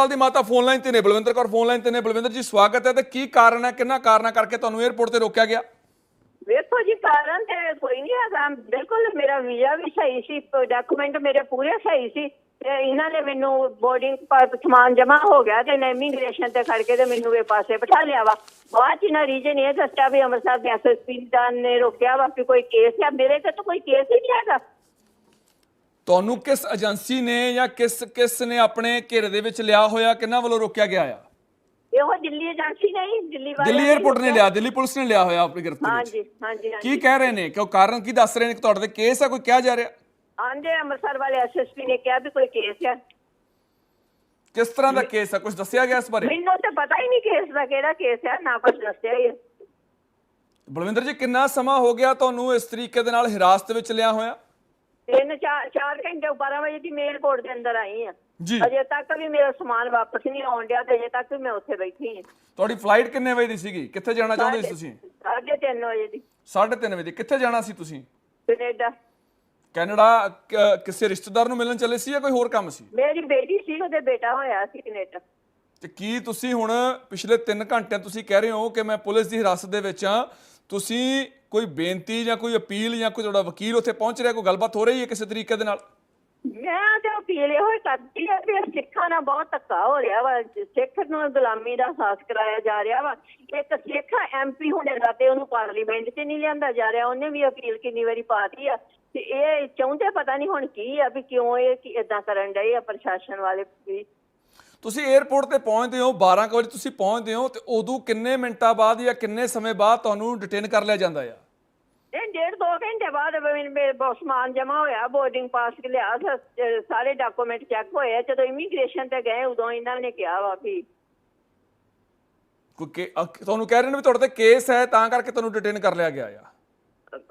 ਅਮਰਤਪਾਲ ਦੀ ਮਾਤਾ phone line ਤੇ ਨੇ, ਬਲਵਿੰਦਰ ਕੌਰ ਫੋਨ ਲਾਈਨ ਤੇ ਨੇ। ਬਲਵਿੰਦਰ ਜੀ, ਸਵਾਗਤ ਹੈ। ਤੇ ਕੀ ਕਾਰਨ ਹੈ? ਕਿੰਨਾ ਕਾਰਨਾਂ ਕਰਕੇ ਤੁਹਾਨੂੰ 에ਅਰਪੋਰਟ ਤੇ ਰੋਕਿਆ ਗਿਆ? ਵੇਖੋ ਜੀ, ਕਾਰਨ ਤੇ ਕੋਈ ਨਹੀਂ ਹੈਗਾ। ਬਿਲਕੁਲ ਮੇਰਾ ਵੀਜ਼ਾ ਵੀ ਸਹੀ ਸੀ ਡਾਕੂਮੈਂਟ ਮੇਰੇ ਪੂਰੇ ਸਹੀ ਸੀ। ਤੇ ਇਹਨਾਂ ਨੇ ਮੈਨੂੰ ਬੋਰਡਿੰਗ ਪਰ ਸਮਾਨ ਜਮਾ ਹੋ ਗਿਆ ਤੇ ਇਮੀਗ੍ਰੇਸ਼ਨ ਤੇ ਖੜ ਕੇ ਤੇ ਮੈਨੂੰ ਇਹ ਪਾਸੇ ਬਿਠਾ ਲਿਆ ਵਾ। ਬਾਅਦ ਚ ਨਾ ਰੀਜਨ ਇਹ ਦੱਸਿਆ ਵੀ ਅੰਮ੍ਰਿਤਸਰ ਦੇ ਐਸਐਸਪੀ ਦਾ ਨੇ ਰੋਕਿਆ ਵਾ ਕਿ ਕੋਈ ਕੇਸ ਹੈ ਮੇਰੇ ਤੇ ਤਾਂ ਕੋਈ ਕੇਸ ਹੀ ਨਹੀਂ ਹੈਗਾ। ਤੁਹਾਨੂੰ ਕਿਸ ਏਜੰਸੀ ਨੇ ਜਾਂ ਕਿਸ ਕਿਸ ਨੇ ਆਪਣੇ ਘੇਰੇ ਦੇ ਵਿੱਚ ਲਿਆ ਹੋਇਆ ਕਿੰਨਾ ਵੱਲੋਂ ਰੋਕਿਆ ਗਿਆ ਆ? ਇਹੋ ਦਿੱਲੀ ਏਜੰਸੀ ਨਹੀਂ ਦਿੱਲੀ ਵਾਲੇ ਦਿੱਲੀ 에ਅਰਪੋਰਟ ਨੇ ਲਿਆ ਦਿੱਲੀ ਪੁਲਿਸ ਨੇ ਲਿਆ ਹੋਇਆ ਆਪਣੀ ਗ੍ਰਿਫਤਾਰੀ ਹਾਂਜੀ ਹਾਂਜੀ ਕੀ ਕਹਿ ਰਹੇ ਨੇ? ਕਿ ਉਹ ਕਾਰਨ ਕੀ ਦੱਸ ਰਹੇ ਨੇ? ਕਿ ਤੁਹਾਡੇ ਤੇ ਕੇਸ ਹੈ ਕੋਈ ਕਿਹਾ ਜਾ ਰਿਹਾ? ਆਂਦੇ ਅੰਮ੍ਰਿਤਸਰ ਵਾਲੇ ਐਸਐਸਪੀ ਨੇ ਕਿਹਾ ਵੀ ਕੋਈ ਕੇਸ ਹੈ ਕਿਸ ਤਰ੍ਹਾਂ ਦਾ ਕੇਸ ਹੈ ਕੁਝ ਦੱਸਿਆ ਗਿਆ ਇਸ ਬਾਰੇ? ਮੈਨੂੰ ਤਾਂ ਪਤਾ ਹੀ ਨਹੀਂ ਕੇਸ ਦਾ ਕਿਹੜਾ ਕੇਸ ਹੈ ਨਾ ਕੁਝ ਦੱਸਿਆ ਹੈ। ਬਲਵਿੰਦਰ ਜੀ ਕਿੰਨਾ ਸਮਾਂ ਹੋ ਗਿਆ ਤੁਹਾਨੂੰ ਇਸ ਤਰੀਕੇ ਦੇ ਨਾਲ ਹਿਰਾਸਤ ਵਿੱਚ ਲਿਆ ਹੋਇਆ? ਤਿੰਨ ਚਾਰ ਚਾਰ ਘੰਟੇ 12 ਵਜੇ ਦੀ ਮੇਲ ਕੋਰਟ ਦੇ ਅੰਦਰ ਆਈ ਆ। ਜੀ। ਅਜੇ ਤੱਕ ਵੀ ਮੇਰਾ ਸਮਾਨ ਵਾਪਸ ਨਹੀਂ ਆਉਣ ਡਿਆ ਤੇ ਅਜੇ ਤੱਕ ਵੀ ਮੈਂ ਉੱਥੇ ਬੈਠੀ ਹਾਂ ਤੁਹਾਡੀ ਫਲਾਈਟ ਕਿੰਨੇ ਵਜੇ ਦੀ ਸੀਗੀ? ਕਿੱਥੇ ਜਾਣਾ ਚਾਹੁੰਦੇ ਸੀ ਤੁਸੀਂ? ਸਾਢੇ ਤਿੰਨ ਵਜੇ ਦੀ। 3:30 ਵਜੇ ਦੀ। ਕਿੱਥੇ ਜਾਣਾ ਸੀ ਤੁਸੀਂ? ਕੈਨੇਡਾ। ਕੈਨੇਡਾ ਕ- ਕਿਸੇ ਰਿਸ਼ਤੇਦਾਰ ਨੂੰ ਮਿਲਣ ਚੱਲੇ ਸੀ ਜਾਂ ਕੋਈ ਹੋਰ ਕੰਮ ਸੀ? ਮੇਰੀ ਬੇਟੀ ਸੀ ਉਹਦੇ ਬੇਟਾ ਹੋਇਆ ਸੀ ਕੈਨੇਡਾ। ਤੇ ਕੀ ਤੁਸੀਂ ਹੁਣ ਪਿਛਲੇ 3 ਘੰਟੇ ਤੁਸੀਂ ਕਹਿ ਰਹੇ ਹੋ ਕਿ ਮੈਂ ਪੁਲਿਸ ਦੀ ਹਿਰਾਸਤ ਦੇ ਵਿੱਚ ਆ ਤੁਸੀਂ ਕੋਈ ਬੇਨਤੀ ਜਾਂ ਕੋਈ ਅਪੀਲ ਜਾਂ ਕੋਈ ਤੁਹਾਡਾ ਵਕੀਲ ਉੱਥੇ ਪਹੁੰਚ ਰਿਹਾ? ਕੋਈ ਗੱਲਬਾਤ ਹੋ ਰਹੀ ਹੈ ਕਿਸੇ ਤਰੀਕੇ ਦੇ ਨਾਲ? ਮੈਂ ਤੇ ਅਪੀਲ ਇਹੋ ਕਰਦੀ ਆ ਵੀ ਸਿੱਖਾਂ ਨਾਲ ਬਹੁਤ ਧੱਕਾ ਹੋ ਰਿਹਾ ਵਾ। ਸਿੱਖ ਨੂੰ ਗੁਲਾਮੀ ਦਾ ਅਹਿਸਾਸ ਕਰਾਇਆ ਜਾ ਰਿਹਾ ਵਾ। ਇੱਕ ਸਿੱਖ ਐਮਪੀ ਹੋਣੇ ਦਾ ਤੇ ਉਹਨੂੰ ਪਾਰਲੀਮੈਂਟ 'ਚ ਨਹੀਂ ਲਿਆਂਦਾ ਜਾ ਰਿਹਾ। ਉਹਨੇ ਵੀ ਅਪੀਲ ਕਿੰਨੀ ਵਾਰੀ ਪਾਤੀ ਆ। ਤੇ ਇਹ ਚਾਹੁੰਦੇ ਪਤਾ ਨਹੀਂ ਹੁਣ ਕੀ ਆ ਵੀ ਕਿਉਂ ਇਹ ਇਦਾਂ ਕਰਨ ਡਏ ਆ ਪ੍ਰਸ਼ਾਸਨ ਵਾਲੇ ਵੀ। ਤੁਸੀਂ 에ਅਰਪੋਰਟ ਤੇ ਪਹੁੰਚਦੇ ਹੋ 12 ਕੁ ਵਜੇ ਤੁਸੀਂ ਪਹੁੰਚਦੇ ਹੋ ਤੇ ਉਦੋਂ ਕਿੰਨੇ ਮਿੰਟਾਂ ਬਾਅਦ ਜਾਂ ਕਿੰਨੇ ਸਮੇਂ ਬਾਅਦ ਤੁਹਾਨੂੰ ਡਿਟੇਨ ਕਰ ਲਿਆ ਜਾਂਦਾ ਆ ਇਹ ਡੇਢ ਦੋ ਘੰਟੇ ਬਾਅਦ ਮੇਰੇ ਸਮਾਨ ਜਮਾ ਹੋਇਆ ਬੋਰਡਿੰਗ ਪਾਸ ਲਿਆ ਸ- ਅਹ ਸਾਰੇ ਡਾਕੂਮੈਂਟ ਚੈੱਕ ਹੋਏ ਆ। ਜਦੋਂ ਇਮੀਗ੍ਰੇਸ਼ਨ ਤੇ ਗਏ ਉਦੋਂ ਇਹਨਾਂ ਨੇ ਕਿਹਾ ਵਾ ਵੀ ਕੋਈ ਕੇ- ਅ- ਤੁਹਾਨੂੰ ਕਹਿ ਰਹੇ ਨੇ ਵੀ ਤੁਹਾਡੇ ਤੇ ਕੇਸ ਹੈ ਤਾਂ ਕਰਕੇ ਤੁਹਾਨੂੰ ਡਿਟੇਨ ਕਰ ਲਿਆ ਗਿਆ ਆ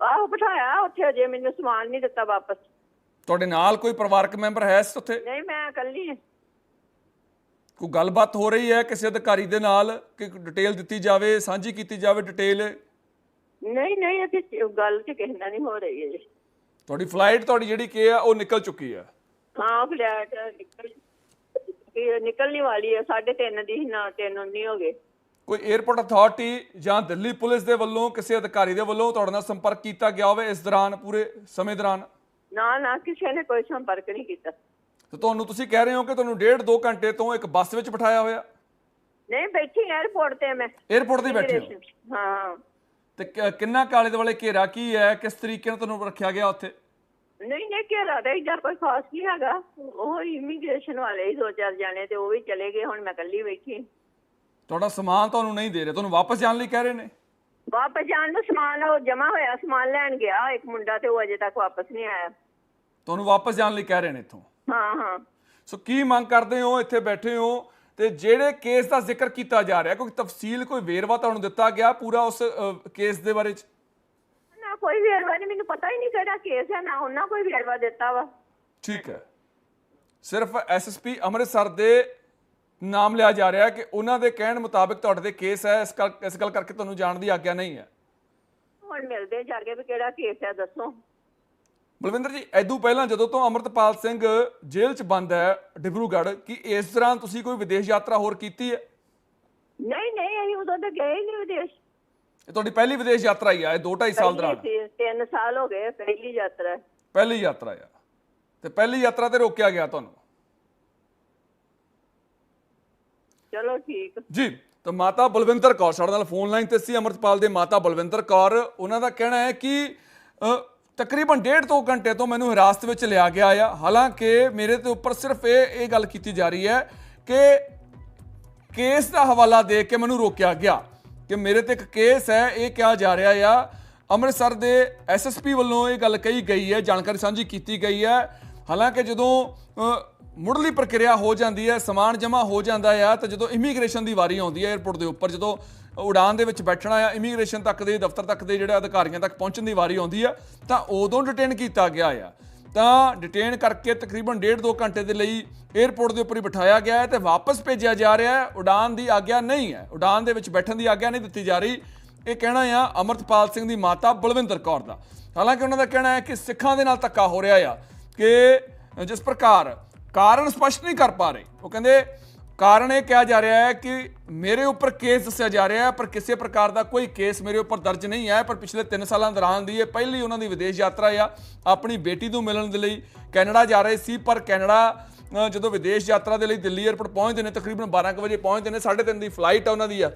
ਆਹੋ ਬਿਠਾਇਆ ਉੱਥੇ ਅਜੇ ਮੈਨੂੰ ਸਮਾਨ ਨਹੀਂ ਦਿੱਤਾ ਵਾਪਸ ਤੁਹਾਡੇ ਨਾਲ ਕੋਈ ਪਰਿਵਾਰਕ ਮੈਂਬਰ ਹੈ ਇਸ ਉੱਥੇ ਨਹੀਂ ਮੈਂ ਇਕੱਲੀ ਹਾਂ। ਕੋਈ ਗੱਲਬਾਤ ਹੋ ਰਹੀ ਹੈ ਕਿਸੇ ਅਧਿਕਾਰੀ ਦੇ ਨਾਲ ਕਿ ਡਿਟੇਲ ਦਿੱਤੀ ਜਾਵੇ ਸਾਂਝੀ ਕੀਤੀ ਜਾਵੇ ਡਿਟੇਲ? ਨਹੀਂ ਨਹੀਂ ਤੇ ਗੱਲ ਤੇ ਕਿਸੇ ਨਾਲ ਨਹੀਂ ਹੋ ਰਹੀ ਹੈ ਤੁਹਾਡੀ ਫਲਾਈਟ ਤੁਹਾਡੀ ਜਿਹੜੀ ਕੀ ਆ ਉਹ ਨਿਕਲ ਚੁੱਕੀ ਹਾਂ। ਨਿਕਲ ਇਹ ਨਿਕਲਣੀ ਵਾਲੀ ਹੈ 3:30 ਦੀ ਨਾ 3:19 ਹੋ ਗਏ। ਕੋਈ 에ਅਰਪੋਰਟ ਅਥਾਰਟੀ ਜਾਂ ਦਿੱਲੀ ਪੁਲਿਸ ਦੇ ਵੱਲੋਂ ਕਿਸੇ ਅਧਿਕਾਰੀ ਦੇ ਵੱਲੋਂ ਤੁਹਾਡੇ ਨਾਲ ਸੰਪਰਕ ਕੀਤਾ ਗਿਆ ਹੋਵੇ ਇਸ ਦੌਰਾਨ ਪੂਰੇ ਸਮੇਂ ਦੌਰਾਨ? ਨਾ ਨਾ ਕਿਸੇ ਨੇ ਕੋਈ ਸੰਪਰਕ ਨਹੀਂ ਕੀਤਾ। ਤੇ ਤੁਹਾਨੂੰ ਤੁਸੀਂ ਕਹਿ ਰਹੇ ਹੋ ਕਿ ਤੁਹਾਨੂੰ ਡੇਢ 2 ਘੰਟੇ ਤੋਂ ਇੱਕ ਬੱਸ ਵਿੱਚ ਬਿਠਾਇਆ ਹੋਇਆ? ਨਹੀਂ ਬੈਠੀ 에어ਪੋਰਟ ਤੇ ਮੈਂ। 에어ਪੋਰਟ ਤੇ ਬੈਠੇ ਹਾਂ? ਤੇ ਕਿੰਨਾ ਕਾਲੇ ਦੇ ਵਾਲੇ ਘੇਰਾ ਕੀ ਹੈ? ਕਿਸ ਤਰੀਕੇ ਨਾਲ ਤੁਹਾਨੂੰ ਰੱਖਿਆ ਗਿਆ ਉੱਥੇ? ਨਹੀਂ ਨਹੀਂ ਘੇਰਾ ਤੇ ਇੱਧਰ ਕੋਈ ਖਾਸ ਨਹੀਂ ਹੈਗਾ। ਉਹ ਇਮੀਗ੍ਰੇਸ਼ਨ ਵਾਲੇ ਹੀ ਦੋ ਚਾਰ ਜਾਣੇ ਤੇ ਉਹ ਵੀ ਚਲੇ ਗਏ ਹੁਣ ਮੈਂ ਇਕੱਲੀ ਬੈਠੀ। ਤੁਹਾਡਾ ਸਮਾਨ ਤੁਹਾਨੂੰ ਨਹੀਂ ਦੇ ਰਹੇ ਤੁਹਾਨੂੰ ਵਾਪਸ ਜਾਣ ਲਈ ਕਹਿ ਰਹੇ ਨੇ? ਵਾਪਸ ਜਾਣ ਦਾ ਸਮਾਨ ਉਹ ਜਮਾ ਹੋਇਆ ਸਮਾਨ ਲੈਣ ਗਿਆ ਇੱਕ ਮੁੰਡਾ ਤੇ ਉਹ ਅਜੇ ਤੱਕ ਵਾਪਸ ਨਹੀਂ ਆਇਆ। ਤੁਹਾਨੂੰ ਵਾਪਸ ਜਾਣ ਲਈ ਕਹਿ ਰਹੇ ਨੇ ਇੱਥੋਂ? ਹਾਂ ਹਾਂ। ਸੋ ਕੀ ਮੰਗ ਕਰਦੇ ਹੋ ਇੱਥੇ ਬੈਠੇ ਹੋ ਤੇ ਜਿਹੜੇ ਕੇਸ ਦਾ ਜ਼ਿਕਰ ਕੀਤਾ ਜਾ ਰਿਹਾ ਕੋਈ ਤਫਸੀਲ ਕੋਈ ਵੇਰਵਾ ਤੁਹਾਨੂੰ ਦਿੱਤਾ ਗਿਆ ਪੂਰਾ ਉਸ ਕੇਸ ਦੇ ਬਾਰੇ ਚ? ਨਾ ਕੋਈ ਵੇਰਵਾ ਨਹੀਂ ਮੈਨੂੰ ਪਤਾ ਹੀ ਨਹੀਂ ਕਿਹੜਾ ਕੇਸ ਹੈ ਨਾ ਉਹਨਾਂ ਕੋਈ ਵੇਰਵਾ ਦਿੱਤਾ ਵਾ। ਠੀਕ ਹੈ। ਸਿਰਫ ਐਸਐਸਪੀ ਅੰਮ੍ਰਿਤਸਰ ਦੇ ਨਾਮ ਲਿਆ ਜਾ ਰਿਹਾ ਕਿ ਉਹਨਾਂ ਦੇ ਕਹਿਣ ਮੁਤਾਬਿਕ ਤੁਹਾਡੇ ਤੇ ਕੇਸ ਹੈ ਇਸ ਕਰ ਇਸ ਗੱਲ ਕਰਕੇ ਤੁਹਾਨੂੰ ਜਾਣ ਦੀ ਆਗਿਆ ਨਹੀਂ ਹੈ। ਹੁਣ ਮਿਲਦੇ ਜਾ ਕੇ ਵੀ ਕਿਹੜਾ ਕੇਸ ਹੈ ਦੱਸੋ। ਬਲਵਿੰਦਰ ਜੀ ਐਦੂ ਪਹਿਲਾਂ ਜਦੋਂ ਤੋਂ ਅਮਰਤਪਾਲ ਸਿੰਘ ਜੇਲ੍ਹ 'ਚ ਬੰਦ ਹੈ ਡਿਬਰੂਗੜ੍ਹ ਕੀ ਇਸ ਦੌਰਾਨ ਤੁਸੀਂ ਕੋਈ ਵਿਦੇਸ਼ ਯਾਤਰਾ ਹੋਰ ਕੀਤੀ ਹੈ? ਨਹੀਂ ਨਹੀਂ ਅਸੀਂ ਉਦੋਂ ਤਾਂ ਗਏ ਹੀ ਨਹੀਂ ਵਿਦੇਸ਼। ਇਹ ਤੁਹਾਡੀ ਪਹਿਲੀ ਵਿਦੇਸ਼ ਯਾਤਰਾ ਹੀ ਆ ਇਹ 2.5 ਸਾਲ ਦੌਰਾਨ। ਪਹਿਲੀ ਸੀ, ਤਿੰਨ ਸਾਲ ਹੋ ਗਏ ਪਹਿਲੀ ਯਾਤਰਾ। ਪਹਿਲੀ ਯਾਤਰਾ ਆ। ਤੇ ਪਹਿਲੀ ਯਾਤਰਾ ਤੇ ਰੋਕਿਆ ਗਿਆ ਤੁਹਾਨੂੰ? ਚਲੋ ਠੀਕ। ਜੀ ਤਾਂ ਮਾਤਾ ਬਲਵਿੰਦਰ ਕੌਰ ਸਾਡੇ ਨਾਲ ਫੋਨ ਲਾਈਨ ਤੇ ਸੀ ਅਮਰਤਪਾਲ ਦੇ ਮਾਤਾ ਬਲਵਿੰਦਰ ਕੌਰ। ਉਹਨਾਂ ਦਾ ਕਹਿਣਾ ਹੈ ਕਿ ਅ, ਤਕਰੀਬਨ ਡੇਢ ਤੋਂ ਘੰਟੇ ਤੋਂ ਮੈਨੂੰ ਹਿਰਾਸਤ ਵਿੱਚ ਲਿਆ ਗਿਆ ਆ। ਹਾਲਾਂਕਿ ਮੇਰੇ ਤੇ ਉੱਪਰ ਸਿਰਫ ਇਹ ਇਹ ਗੱਲ ਕੀਤੀ ਜਾ ਰਹੀ ਹੈ ਕਿ ਕੇਸ ਦਾ ਹਵਾਲਾ ਦੇ ਕੇ ਮੈਨੂੰ ਰੋਕਿਆ ਗਿਆ ਕਿ ਮੇਰੇ ਤੇ ਇੱਕ ਕੇਸ ਹੈ, ਇਹ ਕਿਹਾ ਜਾ ਰਿਹਾ ਆ। ਅੰਮ੍ਰਿਤਸਰ ਦੇ ਐਸਐਸਪੀ ਵੱਲੋਂ ਇਹ ਗੱਲ ਕਹੀ ਗਈ ਹੈ, ਜਾਣਕਾਰੀ ਸਾਂਝੀ ਕੀਤੀ ਗਈ ਹੈ ਹਾਲਾਂਕਿ ਜਦੋਂ ਮੁੱਢਲੀ ਪ੍ਰਕਿਰਿਆ ਹੋ ਜਾਂਦੀ ਹੈ, ਸਮਾਨ ਜਮ੍ਹਾਂ ਹੋ ਜਾਂਦਾ ਆ ਤਾਂ ਜਦੋਂ ਇਮੀਗ੍ਰੇਸ਼ਨ ਦੀ ਵਾਰੀ ਆਉਂਦੀ ਹੈ 에ਅਰਪੋਰਟ ਦੇ ਉੱਪਰ, ਜਦੋਂ ਉਡਾਨ ਦੇ ਵਿੱਚ ਬੈਠਣਾ ਆ, ਇਮੀਗ੍ਰੇਸ਼ਨ ਤੱਕ ਦੇ, ਦਫ਼ਤਰ ਤੱਕ ਦੇ ਜਿਹੜੇ ਅਧਿਕਾਰੀਆਂ ਤੱਕ ਪਹੁੰਚਣ ਦੀ ਵਾਰੀ ਆਉਂਦੀ ਆ ਤਾਂ ਉਦੋਂ ਡਿਟੇਨ ਕੀਤਾ ਗਿਆ ਆ। ਤਾਂ ਡਿਟੇਨ ਕਰਕੇ ਤਕਰੀਬਨ ਡੇਢ ਦੋ ਘੰਟੇ ਦੇ ਲਈ 에ਅਰਪੋਰਟ ਦੇ ਉੱਪਰ ਹੀ ਬਿਠਾਇਆ ਗਿਆ ਹੈ ਤੇ ਵਾਪਸ ਭੇਜਿਆ ਜਾ ਰਿਹਾ ਹੈ। ਉਡਾਨ ਦੀ ਆਗਿਆ ਨਹੀਂ ਹੈ। ਉਡਾਨ ਦੇ ਵਿੱਚ ਬੈਠਣ ਦੀ ਆਗਿਆ ਨਹੀਂ ਦਿੱਤੀ ਜਾ ਰਹੀ। ਇਹ ਕਹਿਣਾ ਆ ਅਮਰਤਪਾਲ ਸਿੰਘ ਦੀ ਮਾਤਾ ਬਲਵਿੰਦਰ ਕੌਰ ਦਾ। ਹਾਲਾਂਕਿ ਉਹਨਾਂ ਦਾ ਕਹਿਣਾ ਹੈ ਕਿ ਸਿੱਖਾਂ ਦੇ ਨਾਲ ਧੱਕਾ ਹੋ ਰਿਹਾ ਆ। ਕਿ ਜਿਸ ਪ੍ਰਕਾਰ ਕਾਰਨ ਸਪਸ਼ਟ ਨਹੀਂ ਕਰ ਪਾ ਰਹੇ, ਉਹ ਕਹਿੰਦੇ ਕਾਰਨ ਇਹ ਕਿਹਾ ਜਾ ਰਿਹਾ ਹੈ ਕਿ ਮੇਰੇ ਉੱਪਰ ਕੇਸ ਦੱਸਿਆ ਜਾ ਰਿਹਾ ਹੈ, ਪਰ ਕਿਸੇ ਪ੍ਰਕਾਰ ਦਾ ਕੋਈ ਕੇਸ ਮੇਰੇ ਉੱਪਰ ਦਰਜ ਨਹੀਂ ਹੈ, ਪਰ ਪਿਛਲੇ 3 ਸਾਲਾਂ ਦੌਰਾਨ ਦੀ ਇਹ ਪਹਿਲੀ ਉਹਨਾਂ ਦੀ ਵਿਦੇਸ਼ ਯਾਤਰਾ ਆ, ਆਪਣੀ ਬੇਟੀ ਨੂੰ ਮਿਲਣ ਦੇ ਲਈ ਕੈਨੇਡਾ ਜਾ ਰਹੇ ਸੀ, ਪਰ ਕੈਨੇਡਾ ਜਦੋਂ ਵਿਦੇਸ਼ ਯਾਤਰਾ ਦੇ ਲਈ ਦਿੱਲੀ 에ਅਰਪੋਰਟ ਪਹੁੰਚਦੇ ਨੇ, ਤਕਰੀਬਨ 12 ਕੁ ਵਜੇ ਪਹੁੰਚਦੇ ਨੇ 3:30 ਦੀ ਫਲਾਈਟ ਆ ਉਹਨਾਂ ਦੀ ਆ।